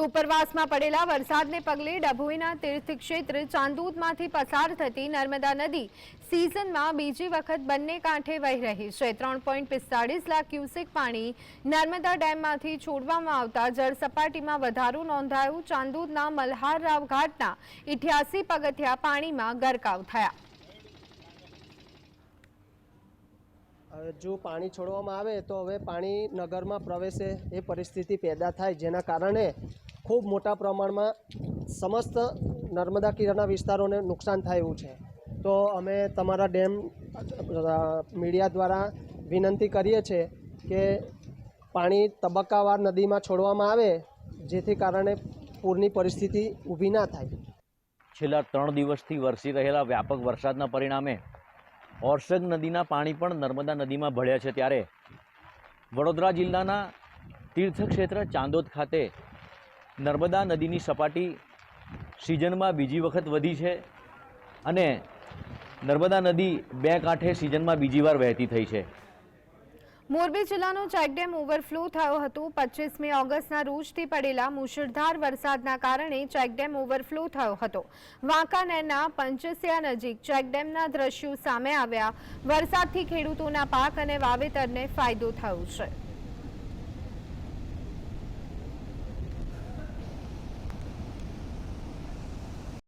તો ઉપરવાસમાં પડેલા વરસાદને પગલે ડભોઈના તીર્થક્ષેત્ર ચાંદૂદમાંથી પસાર થતી નર્મદા નદી સિઝનમાં બીજી વખત બંને કાંઠે વહી રહી છે. ત્રણ પોઈન્ટ પિસ્તાળીસ લાખ ક્યુસેક પાણી નર્મદા ડેમમાંથી છોડવામાં આવતા જળ સપાટીમાં વધારો નોંધાયો. ચાંદૂદના મલ્હાર રાવ ઘાટના ઇઠ્યાસી પગથિયા પાણીમાં ગરકાવ થયા. જો પાણી છોડવામાં આવે તો હવે પાણી નગરમાં પ્રવેશે એ પરિસ્થિતિ પેદા થાય, જેના કારણે ખૂબ મોટા પ્રમાણમાં સમસ્ત નર્મદા કિનારાના વિસ્તારોને નુકસાન થાય છે. તો અમે તમારા ડેમ મીડિયા દ્વારા વિનંતી કરીએ છીએ કે પાણી તબક્કાવાર નદીમાં છોડવામાં આવે, જેથી કારણે પૂરની પરિસ્થિતિ ઊભી ના થાય. છેલ્લા ત્રણ દિવસથી વરસી રહેલા વ્યાપક વરસાદના પરિણામે ઓરસંગ નદીના પાણી પણ નર્મદા નદીમાં ભળ્યા છે ત્યારે વડોદરા જિલ્લાના તીર્થક્ષેત્ર ચાંદોદ ખાતે નર્મદા નદીની સપાટી સિઝનમાં બીજી વખત વધી છે અને નર્મદા નદી બે કાંઠે સિઝનમાં બીજી વાર વહેતી થઈ છે. મોરબી જિલ્લાનો ચેકડેમ ઓવરફ્લો થયો હતો. પચીસમી ઓગસ્ટના રોજથી પડેલા મુશળધાર વરસાદના કારણે ચેકડેમ ઓવરફ્લો થયો હતો. વાંકાનેરના પંચસિયા નજીક ચેકડેમના દ્રશ્યો સામે આવ્યા. વરસાદથી ખેડૂતોના પાક અને વાવેતરને ફાયદો થયો છે.